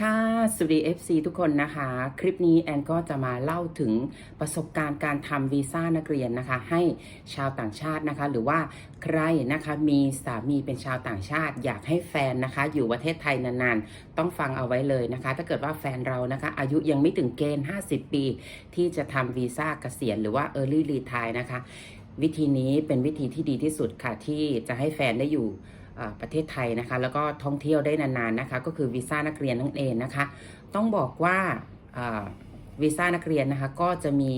ค่ะสวัสดี FC ทุกคนนะคะ คลิปนี้แอนก็จะมาเล่าถึงประสบการณ์การทำวีซ่านักเรียนนะคะ ให้ชาวต่างชาตินะคะ หรือว่าใครนะคะมีสามีเป็นชาวต่างชาติ อยากให้แฟนนะคะ อยู่ประเทศไทยนานๆ ต้องฟังเอาไว้เลยนะคะ ถ้าเกิดว่าแฟนเรานะคะ อายุยังไม่ถึงเกณฑ์ 50 ปี ที่จะทำวีซ่าเกษียณหรือว่า Early Retire นะคะ วิธีนี้เป็นวิธีที่ดีที่สุดค่ะที่จะให้แฟนได้อยู่ ประเทศไทยนะคะ แล้วก็ท่องเที่ยวได้นานๆนะคะ ก็คือวีซ่านักเรียนนั่นเองนะคะ ต้องบอกว่าวีซ่านักเรียนนะคะก็จะมี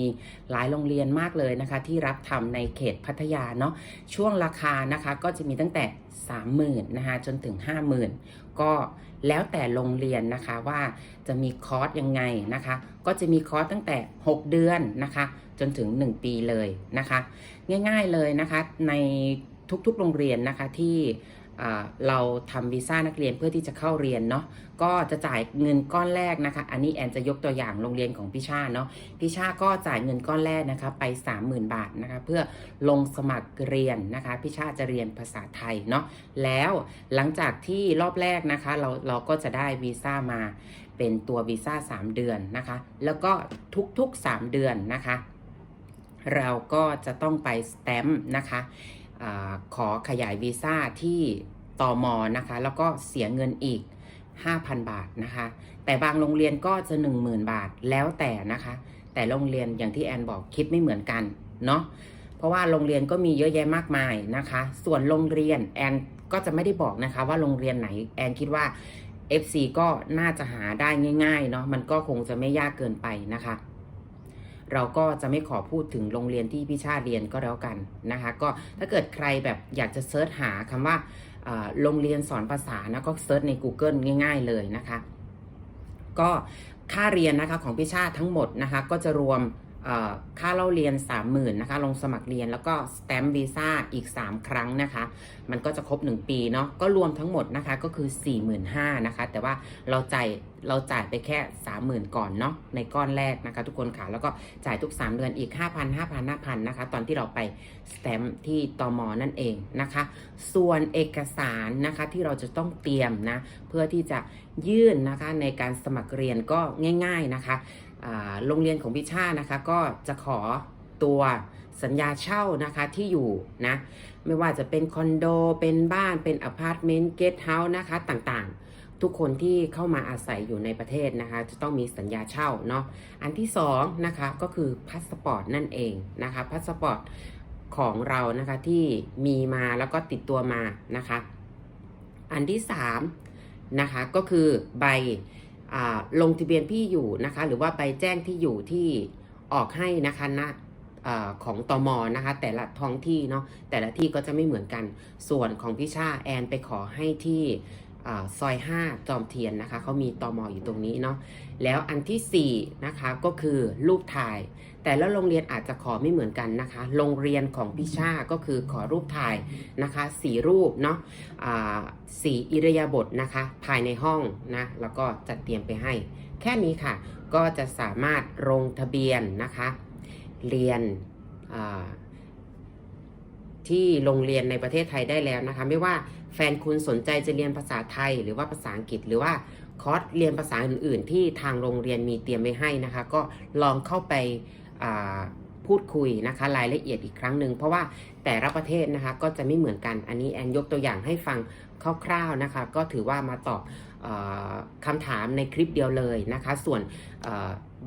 หลายโรงเรียนมากเลยนะคะ ที่รับทำในเขตพัทยาเนาะช่วงราคานะคะก็จะมีตั้งแต่ 30,000นะคะจนถึง 50,000 ก็แล้วแต่โรงเรียนนะคะว่าจะมีคอร์สยังไงนะคะ ก็จะมีคอร์สตั้งแต่ 6 เดือนนะคะ จนถึง 1 ปีเลยนะคะ ง่ายๆเลยนะคะในทุกๆโรงเรียนนะคะที่ เราทำวีซ่านักเรียนเพื่อที่จะเข้าเรียนเนาะก็จะจ่ายเงินก้อนแรกนะคะ อันนี้แอนจะยกตัวอย่างโรงเรียนของพี่ชาเนาะพี่ชาก็จ่ายเงินก้อนแรกนะคะไป 30,000 บาทนะคะเพื่อลงสมัครเรียนนะคะพี่ชาจะเรียนภาษาไทยเนาะแล้วหลังจากที่รอบแรกนะคะเราเราก็จะได้วีซ่ามาเป็นตัววีซ่า3 เดือนนะคะ แล้วก็ทุกๆ 3 เดือนนะคะ เราก็จะต้องไปสแตมป์นะคะ อขอขยายวีซ่าที่ตอมอนะคะ แล้วก็เสียเงินอีก 5,000 บาทนะคะ แต่บางโรงเรียนก็จะ 10,000 บาทแล้วแต่นะคะ แต่โรงเรียนอย่างที่แอนบอกคิดไม่เหมือนกันเนาะเพราะว่าโรงเรียนก็มีเยอะแยะมากมายนะคะ ส่วนโรงเรียนแอนก็จะไม่ได้บอกนะคะ ว่าโรงเรียนไหนแอนคิดว่า FC ก็น่าจะหาได้ง่ายๆเนาะมันก็คงจะไม่ยากเกินไปนะคะ เราก็จะไม่ขอพูดถึงโรงเรียนที่พี่ชาติเรียนก็แล้วกันนะคะ ก็ถ้าเกิดใครแบบอยากจะเซิร์ชหาคำว่าอ่าโรงเรียนสอนภาษานะก็เซิร์ชใน Google ง่าย ๆ เลยนะคะ ก็ค่าเรียนนะคะของพี่ชาติทั้งหมดนะคะ ก็จะรวม ค่าเล่าเรียน 30,000นะคะลงสมัครเรียนแล้วก็สแตมป์วีซ่าอีก 3 ครั้งนะคะ มันก็จะครบ 1 ปีเนาะก็รวมทั้งหมดนะคะก็คือ 45,000นะคะ แต่ว่าเราจ่ายเราจ่ายไปแค่ 30,000 ก่อนเนาะในก้อนแรกนะคะ ทุกคนค่ะแล้วก็จ่ายทุก 3 เดือนอีก 5,000 5,000 5,000นะคะ ตอนที่เราไปสแตมป์ที่ตอมนั่นเองนะคะ ส่วนเอกสารนะคะที่เราจะต้องเตรียมนะเพื่อที่จะยื่นนะคะในการสมัครเรียนก็ง่าย ๆนะคะ โรงเรียนของพิชานะคะก็จะขอตัวสัญญาเช่านะคะที่อยู่นะไม่ว่าจะเป็นคอนโด เป็นบ้านเป็นอพาร์ตเมนต์เกสต์เฮาส์นะคะต่างๆ ทุกคนที่เข้ามาอาศัยอยู่ในประเทศนะคะ จะต้องมีสัญญาเช่าเนาะอันที่สองนะคะก็คือพาสปอร์ตนั่นเองนะคะพาสปอร์ตของเรานะคะที่มีมาแล้วก็ติดตัวมานะคะ อันที่สามนะคะก็คือใบ ลงทะเบียนที่อยู่นะคะ หรือว่าไปแจ้งที่อยู่ที่ออกให้นะคะณอาของตอมอนะคะ แต่ละท้องที่เนาะแต่ละที่ก็จะไม่เหมือนกัน ส่วนของพี่ชาแอนไปขอให้ที่ ซอย 5 จอมเทียนนะคะเขามีตอมออยู่ตรงนี้เนาะแล้วอันที่4นะคะก็คือรูปถ่าย แต่ละโรงเรียนอาจจะขอไม่เหมือนกันนะคะ โรงเรียนของพี่ชาก็คือขอรูปถ่ายนะคะสีรูปเนาะอ่าสีอิริยาบถนะคะ ภายในห้องนะแล้วก็จัดเตรียมไปให้ แค่นี้ค่ะ ก็จะสามารถลงทะเบียนนะคะ เรียนอ่า ที่โรงเรียนในประเทศไทยได้แล้วนะคะ ไม่ว่าแฟนคุณสนใจจะเรียนภาษาไทยหรือว่าภาษาอังกฤษหรือว่าคอร์สเรียนภาษาอื่น ๆ ที่ทางโรงเรียนมีเตรียมไว้ให้นะคะ ก็ลองเข้าไปพูดคุยนะคะรายละเอียดอีกครั้งหนึ่งเพราะว่าแต่ละประเทศนะคะก็จะไม่เหมือนกันอันนี้แอนยกตัวอย่างให้ฟังคร่าวๆนะคะ ก็ถือว่ามาตอบอคำถามในคลิปเดียวเลยนะคะ ส่วน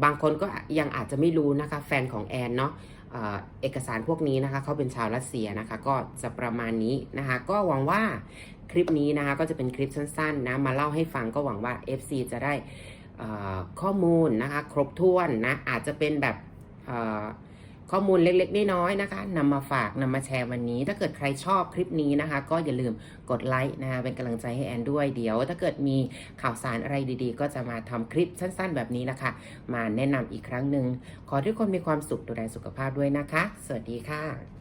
บางคนก็ยังอาจจะไม่รู้นะคะแฟนของแอนเนาะเอกสารพวกนี้นะคะเขาเป็นชาวรัสเซียนะคะก็จะประมาณนี้นะคะ ก็หวังว่าคลิปนี้นะคะก็จะเป็นคลิปสั้นๆนะมาเล่าให้ฟังก็หวังว่า FC จะได้ข้อมูลนะคะ ครบถ้วนนะอาจจะเป็นแบบ ข้อมูลเล็กๆน้อยๆนะคะนำมาฝากนำมาแชร์วันนี้ ถ้าเกิดใครชอบคลิปนี้นะคะ ก็อย่าลืมกดไลค์นะคะเป็นกำลังใจให้แอนด้วยเดี๋ยว ถ้าเกิดมีข่าวสารอะไรดีๆ ก็จะมาทำคลิปสั้นๆ แบบนี้นะคะ มาแนะนำอีกครั้งหนึ่งขอทุกคนมีความสุขดูแลสุขภาพด้วยนะคะ สวัสดีค่ะ